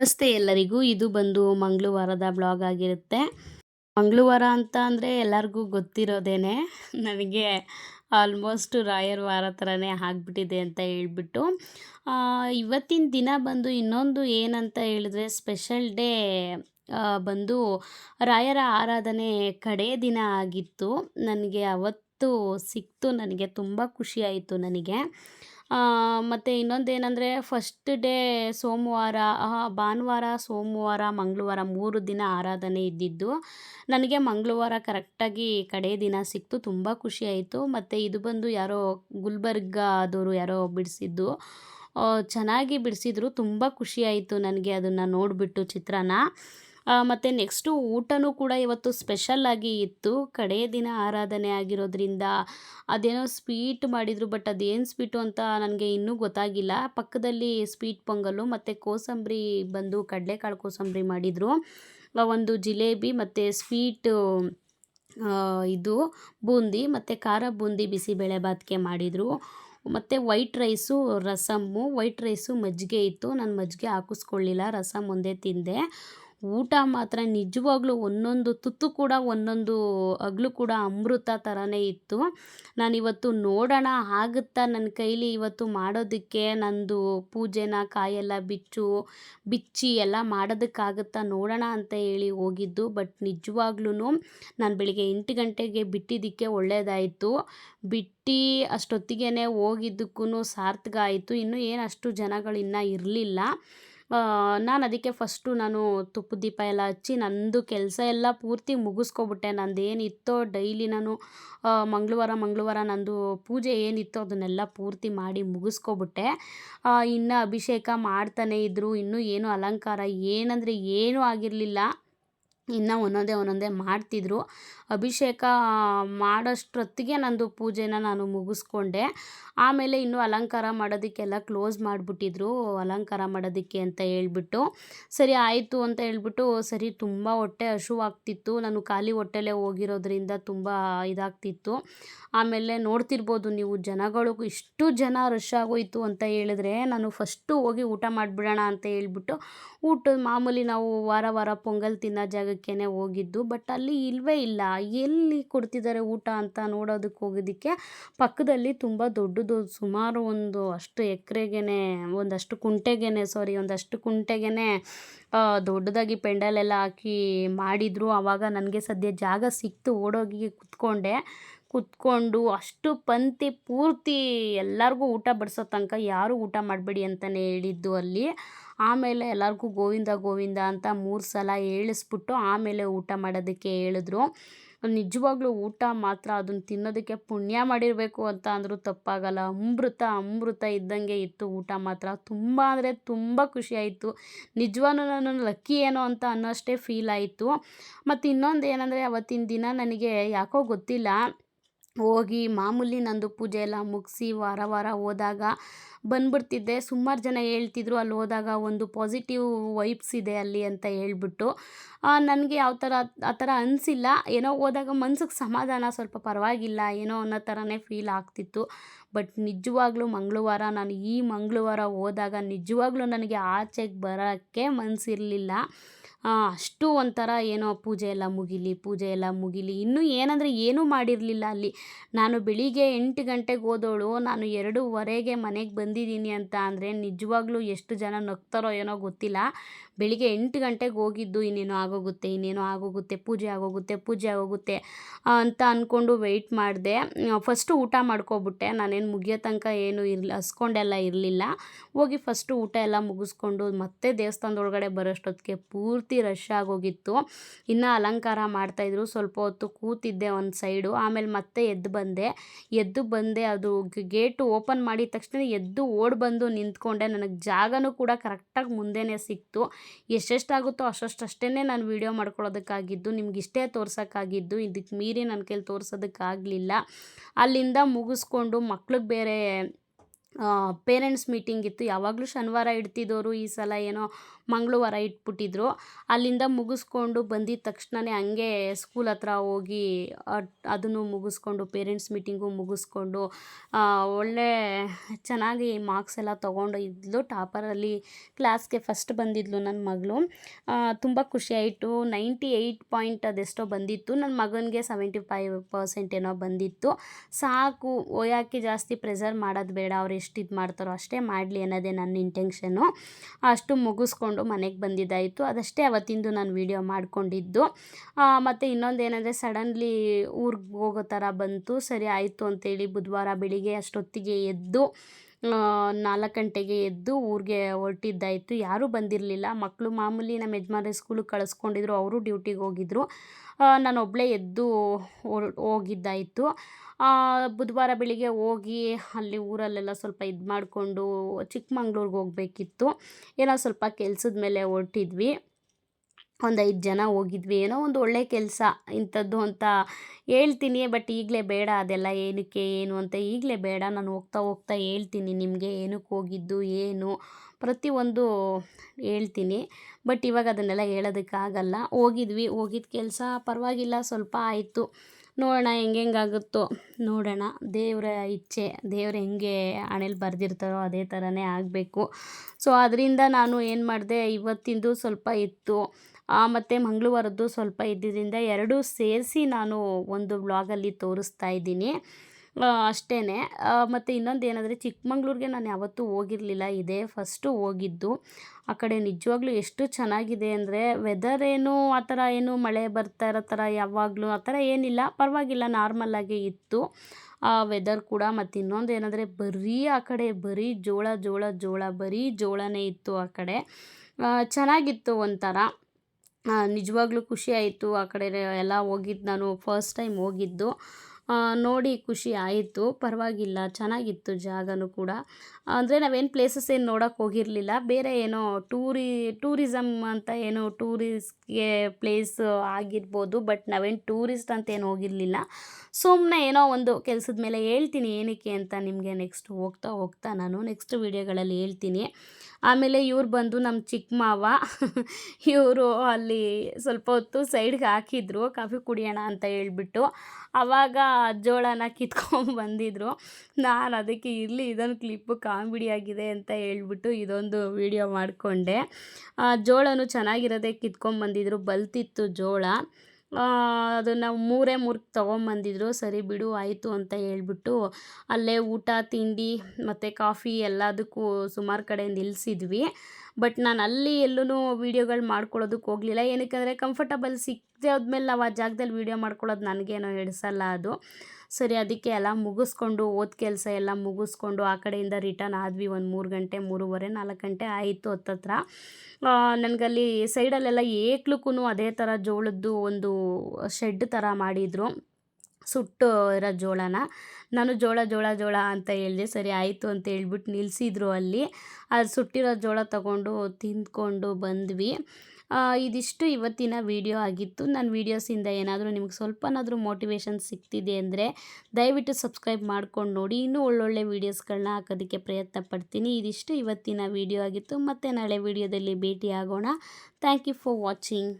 ನಮಸ್ತೆ ಎಲ್ಲರಿಗೂ. ಇದು ಬಂದು ಮಂಗಳವಾರದ ಬ್ಲಾಗ್ ಆಗಿರುತ್ತೆ. ಮಂಗಳವಾರ ಅಂತ ಅಂದರೆ ಎಲ್ಲರಿಗೂ ಗೊತ್ತಿರೋದೇನೆ. ನನಗೆ ಆಲ್ಮೋಸ್ಟ್ ರಾಯರ ವಾರ ಥರನೇ ಆಗಿಬಿಟ್ಟಿದೆ ಅಂತ ಹೇಳ್ಬಿಟ್ಟು. ಇವತ್ತಿನ ದಿನ ಬಂದು ಇನ್ನೊಂದು ಏನಂತ ಹೇಳಿದ್ರೆ ಸ್ಪೆಷಲ್ ಡೇ ಬಂದು ರಾಯರ ಆರಾಧನೆ ಕಡೇ ದಿನ ಆಗಿತ್ತು. ನನಗೆ ಅವತ್ತು ಸಿಕ್ತು. ನನಗೆ ತುಂಬ ಖುಷಿ ಆಯಿತು ನನಗೆ. ಮತ್ತು ಇನ್ನೊಂದೇನೆಂದರೆ ಫಸ್ಟ್ ಡೇ ಸೋಮವಾರ ಭಾನುವಾರ, ಸೋಮವಾರ, ಮಂಗಳವಾರ ಮೂರು ದಿನ ಆರಾಧನೆ ಇದ್ದಿದ್ದು, ನನಗೆ ಮಂಗಳವಾರ ಕರೆಕ್ಟಾಗಿ ಕಡೆ ದಿನ ಸಿಕ್ತು, ತುಂಬ ಖುಷಿಯಾಯಿತು ಮತ್ತು ಇದು ಬಂದು ಯಾರೋ ಗುಲ್ಬರ್ಗಾದವರು ಯಾರೋ ಬಿಡಿಸಿದ್ದು ಚೆನ್ನಾಗಿ ಬಿಡಿಸಿದ್ರು, ತುಂಬ ಖುಷಿಯಾಯಿತು ನನಗೆ ಅದನ್ನು ನೋಡಿಬಿಟ್ಟು ಚಿತ್ರನ ಮತ್ತು ನೆಕ್ಸ್ಟು ಊಟನೂ ಕೂಡ ಇವತ್ತು ಸ್ಪೆಷಲ್ಲಾಗಿ ಇತ್ತು. ಕಡೆಯ ದಿನ ಆರಾಧನೆ ಆಗಿರೋದ್ರಿಂದ ಅದೇನೋ ಸ್ವೀಟ್ ಮಾಡಿದರು ಬಟ್ ಅದೇನು ಸ್ವೀಟು ಅಂತ ನನಗೆ ಇನ್ನೂ ಗೊತ್ತಾಗಿಲ್ಲ. ಪಕ್ಕದಲ್ಲಿ ಸ್ವೀಟ್ ಪೊಂಗಲ್ಲು ಮತ್ತು ಕೋಸಂಬರಿ ಬಂದು, ಕಡಲೆಕಾಳು ಕೋಸಂಬರಿ ಮಾಡಿದರು. ಒಂದು ಜಿಲೇಬಿ ಮತ್ತು ಸ್ವೀಟು ಇದು ಬೂಂದಿ ಮತ್ತು ಖಾರ ಬೂಂದಿ ಬಿಸಿಬೇಳೆಬಾತಿಗೆ ಮಾಡಿದರು. ಮತ್ತು white rice rasam white rice ಮಜ್ಜಿಗೆ ಇತ್ತು. ನಾನು ಮಜ್ಜಿಗೆ ಹಾಕಿಸ್ಕೊಳ್ಳಿಲ್ಲ, ರಸಮ್ ಒಂದೇ ತಿಂದೆ. ಊಟ ಮಾತ್ರ ನಿಜವಾಗ್ಲೂ ಒಂದೊಂದು ತುತ್ತು ಕೂಡ ಒಂದೊಂದು ಅಗಲು ಕೂಡ ಅಮೃತ ಥರನೇ ಇತ್ತು. ನಾನಿವತ್ತು ನೋಡೋಣ ಆಗುತ್ತಾ ನನ್ನ ಕೈಲಿ ಇವತ್ತು ಮಾಡೋದಕ್ಕೆ, ನಂದು ಪೂಜೆನ, ಕಾಯೆಲ್ಲ ಬಿಚ್ಚು, ಬಿಚ್ಚಿ ಎಲ್ಲ ಮಾಡೋದಕ್ಕಾಗುತ್ತಾ ನೋಡೋಣ ಅಂತ ಹೇಳಿ ಹೋಗಿದ್ದು. ಬಟ್ ನಿಜವಾಗ್ಲೂ ನಾನು ಬೆಳಿಗ್ಗೆ ಎಂಟು ಗಂಟೆಗೆ ಬಿಟ್ಟಿದ್ದಕ್ಕೆ ಒಳ್ಳೆಯದಾಯಿತು ಬಿಟ್ಟು ಅಷ್ಟೊತ್ತಿಗೆ ಹೋಗಿದ್ದಕ್ಕೂ ಸಾರ್ಥಕ ಆಯಿತು. ಇನ್ನೂ ಏನು ಅಷ್ಟು ಜನಗಳು ಇನ್ನೂ ಇರಲಿಲ್ಲ. ನಾನು ಅದಕ್ಕೆ ಫಸ್ಟು ನಾನು ತುಪ್ಪದ ದೀಪ ಎಲ್ಲ ಹಚ್ಚಿ ನಂದು ಕೆಲಸ ಎಲ್ಲ ಪೂರ್ತಿ ಮುಗಿಸ್ಕೊಬಿಟ್ಟೆ. ನಂದು ಏನಿತ್ತೋ ಡೈಲಿ ನಾನು ಮಂಗಳವಾರ ಮಂಗಳವಾರ ನಂದು ಪೂಜೆ ಏನಿತ್ತೋ ಅದನ್ನೆಲ್ಲ ಪೂರ್ತಿ ಮಾಡಿ ಮುಗಿಸ್ಕೊಬಿಟ್ಟೆ. ಇನ್ನು ಅಭಿಷೇಕ ಮಾಡ್ತಾನೇ ಇದ್ದರು ಇನ್ನೂ ಏನು ಅಲಂಕಾರ ಏನಂದರೆ ಏನೂ ಆಗಿರಲಿಲ್ಲ. ಇನ್ನು ಒಂದೊಂದೇ ಒಂದೊಂದೇ ಮಾಡ್ತಿದ್ರು. ಅಭಿಷೇಕ ಮಾಡೋಷ್ಟೊತ್ತಿಗೆ ನಂದು ಪೂಜೆನ ನಾನು ಮುಗಿಸ್ಕೊಂಡೆ. ಆಮೇಲೆ ಇನ್ನು ಅಲಂಕಾರ ಮಾಡೋದಕ್ಕೆಲ್ಲ ಕ್ಲೋಸ್ ಮಾಡಿಬಿಟ್ಟಿದ್ರು. ಅಲಂಕಾರ ಮಾಡೋದಕ್ಕೆ ಅಂತ ಹೇಳ್ಬಿಟ್ಟು, ಸರಿ ಆಯಿತು ಅಂತ ಹೇಳ್ಬಿಟ್ಟು, ಸರಿ ತುಂಬ ಹೊಟ್ಟೆ ಹಶುವಾಗ್ತಿತ್ತು. ನಾನು ಖಾಲಿ ಹೊಟ್ಟೆಲೇ ಹೋಗಿರೋದ್ರಿಂದ ತುಂಬ ಇದಾಗ್ತಿತ್ತು. ಆಮೇಲೆ ನೋಡ್ತಿರ್ಬೋದು ನೀವು ಜನಗಳು, ಇಷ್ಟು ಜನ ರಶ್ ಆಗೋಯ್ತು ಅಂತ ಹೇಳಿದ್ರೆ ನಾನು ಫಸ್ಟು ಹೋಗಿ ಊಟ ಮಾಡಿಬಿಡೋಣ ಅಂತ ಹೇಳ್ಬಿಟ್ಟು, ಊಟ ಮಾಮೂಲಿ ನಾವು ವಾರ ವಾರ ಪೊಂಗಲ್ ತಿನ್ನೋ ಜಾಗಕ್ಕೇ ಹೋಗಿದ್ದು ಬಟ್ ಅಲ್ಲಿ ಇಲ್ಲವೇ ಇಲ್ಲ. ಎಲ್ಲಿ ಕೊಡ್ತಿದ್ದಾರೆ ಊಟ ಅಂತ ನೋಡೋದಕ್ಕೆ ಹೋಗೋದಕ್ಕೆ ಪಕ್ಕದಲ್ಲಿ ತುಂಬ ದೊಡ್ಡದು, ಸುಮಾರು ಒಂದು ಅಷ್ಟು ಎಕರೆಗೇ ಒಂದಷ್ಟು ಕುಂಟೆಗೇ ಸಾರಿ ಒಂದಷ್ಟು ಕುಂಟೆಗೇ ದೊಡ್ಡದಾಗಿ ಪೆಂಡಲೆಲ್ಲ ಹಾಕಿ ಮಾಡಿದರು. ಆವಾಗ ನನಗೆ ಸದ್ಯ ಜಾಗ ಸಿಕ್ತು ಓಡೋಗಿ ಕುತ್ಕೊಂಡೆ. ಕುತ್ಕೊಂಡು ಅಷ್ಟು ಪಂಕ್ತಿ ಪೂರ್ತಿ ಎಲ್ಲರಿಗೂ ಊಟ ಬಡಿಸೋ ತನಕ ಯಾರೂ ಊಟ ಮಾಡಬೇಡಿ ಅಂತಲೇ ಹೇಳಿದ್ದು ಅಲ್ಲಿ. ಆಮೇಲೆ ಎಲ್ಲರಿಗೂ ಗೋವಿಂದ ಗೋವಿಂದ ಅಂತ ಮೂರು ಸಲ ಹೇಳಿಸ್ಬಿಟ್ಟು ಆಮೇಲೆ ಊಟ ಮಾಡೋದಕ್ಕೆ ಹೇಳಿದ್ರು. ನಿಜವಾಗ್ಲೂ ಊಟ ಮಾತ್ರ ಅದನ್ನು ತಿನ್ನೋದಕ್ಕೆ ಪುಣ್ಯ ಮಾಡಿರಬೇಕು ಅಂತ ಅಂದರೂ ತಪ್ಪಾಗಲ್ಲ. ಅಮೃತ ಅಮೃತ ಇದ್ದಂಗೆ ಇತ್ತು ಊಟ ಮಾತ್ರ. ತುಂಬ ಅಂದರೆ ತುಂಬ ಖುಷಿ ಆಯಿತು. ನಿಜವಾಗ್ಲೂ ನಾನು ಲಕ್ಕಿ ಏನೋ ಅಂತ ಅನ್ನೋಷ್ಟೇ ಫೀಲ್ ಆಯಿತು. ಮತ್ತು ಇನ್ನೊಂದು ಏನಂದರೆ ಅವತ್ತಿನ ದಿನ ನನಗೆ ಯಾಕೋ ಗೊತ್ತಿಲ್ಲ. ಹೋಗಿ ಮಾಮೂಲಿ ನಂದು ಪೂಜೆ ಎಲ್ಲ ಮುಗಿಸಿ ವಾರ ವಾರ ಹೋದಾಗ ಬಂದ್ಬಿಡ್ತಿದ್ದೆ. ಸುಮಾರು ಜನ ಹೇಳ್ತಿದ್ರು ಅಲ್ಲಿ ಹೋದಾಗ ಒಂದು ಪಾಸಿಟಿವ್ ವೈಬ್ಸ್ ಇದೆ ಅಲ್ಲಿ ಅಂತ ಹೇಳ್ಬಿಟ್ಟು. ನನಗೆ ಯಾವ ಥರ, ಆ ಥರ ಅನಿಸಿಲ್ಲ. ಏನೋ ಹೋದಾಗ ಮನ್ಸಿಗೆ ಸಮಾಧಾನ ಸ್ವಲ್ಪ ಪರವಾಗಿಲ್ಲ, ಏನೋ ಅನ್ನೋ ಥರನೇ ಫೀಲ್ ಆಗ್ತಿತ್ತು. ಬಟ್ ನಿಜವಾಗ್ಲೂ ಮಂಗಳವಾರ, ನಾನು ಈ ಮಂಗಳವಾರ ಹೋದಾಗ ನಿಜವಾಗ್ಲೂ ನನಗೆ ಆಚೆಗೆ ಬರೋಕ್ಕೆ ಮನಸ್ಸಿರಲಿಲ್ಲ ಅಷ್ಟು ಒಂಥರ ಏನೋ ಪೂಜೆ ಎಲ್ಲ ಮುಗಿಲಿ, ಪೂಜೆ ಎಲ್ಲ ಮುಗಿಲಿ. ಇನ್ನೂ ಏನಂದರೆ ಏನೂ ಮಾಡಿರಲಿಲ್ಲ ಅಲ್ಲಿ. ನಾನು ಬೆಳಿಗ್ಗೆ ಎಂಟು ಗಂಟೆಗೆ ಹೋದವಳು, ನಾನು ಎರಡೂವರೆಗೆ ಮನೆಗೆ ಬಂದಿದ್ದೀನಿ ಅಂತ ಅಂದರೆ ನಿಜವಾಗ್ಲೂ ಎಷ್ಟು ಜನ ನಗ್ತಾರೋ ಏನೋ ಗೊತ್ತಿಲ್ಲ. ಬೆಳಿಗ್ಗೆ ಎಂಟು ಗಂಟೆಗೆ ಹೋಗಿದ್ದು, ಇನ್ನೇನೋ ಆಗೋಗುತ್ತೆ ಇನ್ನೇನೋ ಆಗೋಗುತ್ತೆ, ಪೂಜೆ ಆಗೋಗುತ್ತೆ ಪೂಜೆ ಆಗೋಗುತ್ತೆ ಅಂತ ಅಂದ್ಕೊಂಡು ವೆಯ್ಟ್ ಮಾಡಿದೆ. ಫಸ್ಟು ಊಟ ಮಾಡ್ಕೊಬಿಟ್ಟೆ. ನಾನೇನು ಮುಗಿಯೋ ತನಕ ಏನು ಇರಲಿ, ಹಸ್ಕೊಂಡೆಲ್ಲ ಇರಲಿಲ್ಲ. ಹೋಗಿ ಫಸ್ಟು ಊಟ ಎಲ್ಲ ಮುಗಿಸ್ಕೊಂಡು ಮತ್ತೆ ದೇವಸ್ಥಾನದೊಳಗಡೆ ಬರೋಷ್ಟೊತ್ತಿಗೆ ಪೂರ್ತಿ ರಶ್ ಆಗೋಗಿತ್ತು ಇನ್ನು ಅಲಂಕಾರ ಮಾಡ್ತಾಯಿದ್ರು ಸ್ವಲ್ಪ ಹೊತ್ತು ಕೂತಿದ್ದೆ ಒಂದು ಸೈಡು ಆಮೇಲೆ ಮತ್ತೆ ಎದ್ದು ಬಂದೆ. ಎದ್ದು ಬಂದೆ, ಅದು ಗೇಟು ಓಪನ್ ಮಾಡಿದ ತಕ್ಷಣ ಎದ್ದು ಓಡಿ ಬಂದು ನಿಂತ್ಕೊಂಡೆ. ನನಗೆ ಜಾಗನೂ ಕೂಡ ಕರೆಕ್ಟಾಗಿ ಮುಂದೆನೇ ಸಿಕ್ತು. ಎಷ್ಟೆಷ್ಟಾಗುತ್ತೋ ಅಷ್ಟಷ್ಟೇ ನಾನು ವೀಡಿಯೋ ಮಾಡ್ಕೊಳ್ಳೋದಕ್ಕಾಗಿದ್ದು ನಿಮ್ಗೆ ಇಷ್ಟೇ ತೋರ್ಸೋಕ್ಕಾಗಿದ್ದು ಇದಕ್ಕೆ ಮೀರಿ ನನ್ನ ಕೈಲಿ ತೋರ್ಸೋದಕ್ಕಾಗಲಿಲ್ಲ. ಅಲ್ಲಿಂದ ಮುಗಿಸ್ಕೊಂಡು ಮಕ್ಳಿಗೆ ಬೇರೆ ಪೇರೆಂಟ್ಸ್ ಮೀಟಿಂಗ್ ಇತ್ತು. ಯಾವಾಗಲೂ ಶನಿವಾರ ಇಡ್ತಿದ್ದವರು ಈ ಸಲ ಏನೋ ಮಂಗಳವಾರ ಇಟ್ಬಿಟ್ಟಿದ್ರು. ಅಲ್ಲಿಂದ ಮುಗಿಸ್ಕೊಂಡು ಬಂದಿದ್ದ ತಕ್ಷಣವೇ ಹಂಗೆ ಸ್ಕೂಲ್ ಹತ್ರ ಹೋಗಿ ಅದನ್ನು ಮುಗಿಸ್ಕೊಂಡು ಪೇರೆಂಟ್ಸ್ ಮೀಟಿಂಗು ಮುಗಿಸ್ಕೊಂಡು ಒಳ್ಳೆ ಚೆನ್ನಾಗಿ ಮಾರ್ಕ್ಸ್ ಎಲ್ಲ ತೊಗೊಂಡು ಇದ್ಲು ಟಾಪರಲ್ಲಿ ಕ್ಲಾಸ್ಗೆ ಫಸ್ಟ್ ಬಂದಿದ್ಲು ನನ್ನ ಮಗಳು. ತುಂಬ ಖುಷಿಯಾಯಿತು ನೈಂಟಿ ಏಯ್ಟ್ ಪಾಯಿಂಟ್ ಅದೆಷ್ಟೋ ಬಂದಿತ್ತು. ನನ್ನ ಮಗನಿಗೆ ಸೆವೆಂಟಿ ಫೈವ್ ಪರ್ಸೆಂಟ್ ಏನೋ ಬಂದಿತ್ತು. ಸಾಕು ಓಯಾಕೆ ಜಾಸ್ತಿ ಪ್ರೆಸರ್ ಮಾಡೋದು ಬೇಡ ಅವ್ರು ಎಷ್ಟು ಇದು ಮಾಡ್ತಾರೋ ಅಷ್ಟೇ ಮಾಡಲಿ ಅನ್ನೋದೇ ನನ್ನ ಇಂಟೆನ್ಷನು ಅಷ್ಟು ಮುಗಿಸ್ಕೊಂಡು ಮನೆಗೆ ಬಂದಿದ್ದಾಯಿತು. ಅದಷ್ಟೇ ಅವತ್ತಿಂದು ನಾನು ವೀಡಿಯೋ ಮಾಡಿಕೊಂಡಿದ್ದು. ಮತ್ತು ಇನ್ನೊಂದು ಏನಂದರೆ ಸಡನ್ಲಿ ಊರಿಗೆ ಹೋಗೋ ಥರ ಬಂತು. ಸರಿ, ಆಯಿತು ಅಂತೇಳಿ ಬುಧವಾರ ಬೆಳಿಗ್ಗೆ ಅಷ್ಟೊತ್ತಿಗೆ ಎದ್ದು ನಾಲ್ಕು ಗಂಟೆಗೆ ಎದ್ದು ಊರಿಗೆ ಹೊರಟಿದ್ದಾಯಿತು. ಯಾರೂ ಬಂದಿರಲಿಲ್ಲ. ಮಕ್ಕಳು ಮಾಮೂಲಿ ನಮ್ಮ ಯಜಮಾನ್ರೆ ಸ್ಕೂಲಿಗೆ ಕಳಿಸ್ಕೊಂಡಿದ್ರು. ಅವರು ಡ್ಯೂಟಿಗೆ ಹೋಗಿದ್ರು. ನಾನು ಒಬ್ಬಳೇ ಎದ್ದು ಹೋಗಿದ್ದಾಯಿತು. ಬುಧವಾರ ಬೆಳಿಗ್ಗೆ ಹೋಗಿ ಅಲ್ಲಿ ಊರಲ್ಲೆಲ್ಲ ಸ್ವಲ್ಪ ಇದು ಮಾಡಿಕೊಂಡು ಚಿಕ್ಕಮಂಗ್ಳೂರಿಗೆ ಹೋಗಬೇಕಿತ್ತು. ಏನೋ ಸ್ವಲ್ಪ ಕೆಲ್ಸದ ಮೇಲೆ ಹೊರಟಿದ್ವಿ. ಒಂದು ಐದು ಜನ ಹೋಗಿದ್ವಿ. ಏನೋ ಒಂದು ಒಳ್ಳೆಯ ಕೆಲಸ ಇಂಥದ್ದು ಅಂತ ಹೇಳ್ತೀನಿ ಬಟ್ ಈಗಲೇ ಬೇಡ ಅದೆಲ್ಲ ಏನಕ್ಕೆ ಏನು ಅಂತ ಈಗಲೇ ಬೇಡ. ನಾನು ಹೋಗ್ತಾ ಹೋಗ್ತಾ ಹೇಳ್ತೀನಿ ನಿಮಗೆ ಏನಕ್ಕೆ ಹೋಗಿದ್ದು, ಏನು ಪ್ರತಿಯೊಂದು ಹೇಳ್ತೀನಿ ಬಟ್ ಇವಾಗ ಅದನ್ನೆಲ್ಲ ಹೇಳೋದಕ್ಕಾಗಲ್ಲ. ಹೋಗಿದ್ವಿ, ಹೋಗಿದ್ದ ಕೆಲಸ ಪರವಾಗಿಲ್ಲ, ಸ್ವಲ್ಪ ಆಯಿತು. ನೋಡೋಣ ಹೆಂಗೆ ಹೆಂಗಾಗುತ್ತೋ ನೋಡೋಣ. ದೇವರ ಇಚ್ಛೆ, ದೇವ್ರು ಹೆಂಗೆ ಹಣೆಲಿ ಬರೆದಿರ್ತಾರೋ ಅದೇ ಥರನೇ ಆಗಬೇಕು. ಸೊ ಅದರಿಂದ ನಾನು ಏನು ಮಾಡಿದೆ, ಇವತ್ತಿಂದು ಸ್ವಲ್ಪ ಇತ್ತು. ಮತ್ತು ಮಂಗಳವಾರದ್ದು ಸ್ವಲ್ಪ ಇದ್ದಿದ್ದರಿಂದ ಎರಡೂ ಸೇರಿಸಿ ನಾನು ಒಂದು ಬ್ಲಾಗಲ್ಲಿ ತೋರಿಸ್ತಾ ಇದ್ದೀನಿ. ಅಷ್ಟೇ ಮತ್ತು ಇನ್ನೊಂದು ಏನಂದರೆ ಚಿಕ್ಕಮಂಗ್ಳೂರಿಗೆ ನಾನು ಯಾವತ್ತೂ ಹೋಗಿರಲಿಲ್ಲ. ಇದೇ ಫಸ್ಟು ಹೋಗಿದ್ದು. ಆ ಕಡೆ ನಿಜವಾಗ್ಲೂ ಎಷ್ಟು ಚೆನ್ನಾಗಿದೆ ಅಂದರೆ ವೆದರ್ ಏನು, ಆ ಥರ ಏನು ಮಳೆ ಬರ್ತಾ ಇರೋ ಥರ ಯಾವಾಗಲೂ ಆ ಥರ ಏನಿಲ್ಲ. ಪರವಾಗಿಲ್ಲ ನಾರ್ಮಲ್ಲಾಗೇ ಇತ್ತು. ಆ ವೆದರ್ ಕೂಡ. ಮತ್ತು ಇನ್ನೊಂದು ಏನಂದರೆ ಬರೀ ಆ ಕಡೆ, ಬರೀ ಜೋಳ ಜೋಳ ಜೋಳ, ಬರೀ ಜೋಳನೇ ಇತ್ತು ಆ ಕಡೆ. ಚೆನ್ನಾಗಿತ್ತು ಒಂಥರ. ನಿಜವಾಗ್ಲೂ ಖುಷಿ ಆಯಿತು. ಆ ಕಡೆ ಎಲ್ಲ ಹೋಗಿದ್ದು ನಾನು ಫಸ್ಟ್ ಟೈಮ್ ಹೋಗಿದ್ದು. ನೋಡಿ ಖುಷಿ ಆಯಿತು. ಪರವಾಗಿಲ್ಲ, ಚೆನ್ನಾಗಿತ್ತು ಜಾಗನೂ ಕೂಡ. ಅಂದರೆ ನಾವೇನು ಪ್ಲೇಸಸ್ ಏನು ನೋಡೋಕೆ ಹೋಗಿರಲಿಲ್ಲ. ಬೇರೆ ಏನೋ ಟೂರಿ ಟೂರಿಸಮ್ ಅಂತ ಏನು ಟೂರಿಸ್ಟ್ಗೆ ಪ್ಲೇಸ್ ಆಗಿರ್ಬೋದು ಬಟ್ ನಾವೇನು ಟೂರಿಸ್ಟ್ ಅಂತ ಏನು ಹೋಗಿರಲಿಲ್ಲ. ಸುಮ್ಮನೆ ಏನೋ ಒಂದು ಕೆಲಸದ ಮೇಲೆ ಹೇಳ್ತೀನಿ ಏನಕ್ಕೆ ಅಂತ ನಿಮಗೆ ನೆಕ್ಸ್ಟ್ ಹೋಗ್ತಾ ಹೋಗ್ತಾ ನಾನು. ನೆಕ್ಸ್ಟ್ ವೀಡಿಯೋಗಳಲ್ಲಿ ಹೇಳ್ತೀನಿ. ಆಮೇಲೆ ಇವ್ರು ಬಂದು ನಮ್ಮ ಚಿಕ್ಕ ಮಾವ, ಇವರು ಅಲ್ಲಿ ಸ್ವಲ್ಪ ಹೊತ್ತು ಸೈಡ್ಗೆ ಹಾಕಿದ್ರು, ಕಾಫಿ ಕುಡಿಯೋಣ ಅಂತ ಹೇಳ್ಬಿಟ್ಟು ಆವಾಗ ಜೋಳನ ಕಿತ್ಕೊಂಡು ಬಂದಿದ್ರು. ನಾನು ಅದಕ್ಕೆ ಇರಲಿ, ಇದೊಂದು ಕ್ಲಿಪ್ಪು ಕಾಮಿಡಿ ಆಗಿದೆ ಅಂತ ಹೇಳ್ಬಿಟ್ಟು ಇದೊಂದು ವಿಡಿಯೋ ಮಾಡಿಕೊಂಡೆ. ಜೋಳನೂ ಚೆನ್ನಾಗಿರೋದೇ ಕಿತ್ಕೊಂಡ್ಬಂದಿದ್ರು ಬಲ್ತಿತ್ತು ಜೋಳ. ಅದನ್ನು ಮೂರೇ ಮೂರು ತೊಗೊಂಬಂದಿದ್ರು, ಸರಿ ಬಿಡು, ಆಯಿತು ಅಂತ ಹೇಳ್ಬಿಟ್ಟು ಅಲ್ಲೇ ಊಟ, ತಿಂಡಿ ಮತ್ತು ಕಾಫಿ ಎಲ್ಲದಕ್ಕೂ ಸುಮಾರು ಕಡೆ ನಿಲ್ಲಿಸಿದ್ವಿ ಬಟ್ ನಾನು ಅಲ್ಲಿ ಎಲ್ಲೂ ವೀಡಿಯೋಗಳು ಮಾಡ್ಕೊಳ್ಳೋದಕ್ಕೆ ಹೋಗಲಿಲ್ಲ. ಏನಕ್ಕೆ ಕಂಫರ್ಟಬಲ್ ಸಿಕ್ಕದೆ ಆದಮೇಲೆ ನಾವು ಆ ಜಾಗದಲ್ಲಿ ವೀಡಿಯೋ ಮಾಡ್ಕೊಳ್ಳೋದು ನನಗೇನೋ ಹಿಡಿಸಲ್ಲ ಅದು. ಸರಿ, ಅದಕ್ಕೆ ಎಲ್ಲ ಮುಗಿಸ್ಕೊಂಡು ಓದ್ ಕೆಲಸ ಎಲ್ಲ ಮುಗಿಸ್ಕೊಂಡು ಆ ಕಡೆಯಿಂದ ರಿಟರ್ನ್ ಆದ್ವಿ ಒಂದು ಮೂರು ಗಂಟೆ, ಮೂರುವರೆ, ನಾಲ್ಕು ಗಂಟೆ ಆಯಿತು ಹತ್ತತ್ರ. ನನಗಲ್ಲಿ ಸೈಡಲ್ಲೆಲ್ಲ ಏಕ್ಲಕ್ಕೂ ಅದೇ ಥರ ಜೋಳದ್ದು ಒಂದು ಶೆಡ್ ಥರ ಮಾಡಿದರು. ಸುಟ್ಟು ಇರೋ ಜೋಳನ. ನಾನು ಜೋಳ ಜೋಳ ಜೋಳ ಅಂತ ಹೇಳಿದೆ. ಸರಿ, ಆಯಿತು ಅಂತ ಹೇಳ್ಬಿಟ್ಟು ನಿಲ್ಲಿಸಿದ್ರು ಅಲ್ಲಿ. ಅದು ಸುಟ್ಟಿರೋ ಜೋಳ ತಗೊಂಡು ತಿಂದ್ಕೊಂಡು ಬಂದ್ವಿ. ಇದಿಷ್ಟು ಇವತ್ತಿನ ವಿಡಿಯೋ ಆಗಿತ್ತು. ನನ್ನ ವೀಡಿಯೋಸಿಂದ ಏನಾದರೂ ನಿಮ್ಗೆ ಸ್ವಲ್ಪನಾದರೂ ಮೋಟಿವೇಶನ್ ಸಿಗ್ತಿದೆ ಅಂದರೆ ದಯವಿಟ್ಟು ಸಬ್ಸ್ಕ್ರೈಬ್ ಮಾಡ್ಕೊಂಡು ನೋಡಿ. ಇನ್ನೂ ಒಳ್ಳೊಳ್ಳೆ ವೀಡಿಯೋಸ್ಗಳನ್ನ ಹಾಕೋದಕ್ಕೆ ಪ್ರಯತ್ನ ಪಡ್ತೀನಿ. ಇದಿಷ್ಟು ಇವತ್ತಿನ ವಿಡಿಯೋ ಆಗಿತ್ತು. ಮತ್ತು ನಾಳೆ ವೀಡಿಯೋದಲ್ಲಿ ಭೇಟಿ ಆಗೋಣ ಥ್ಯಾಂಕ್ ಯು ಫಾರ್ ವಾಚಿಂಗ್.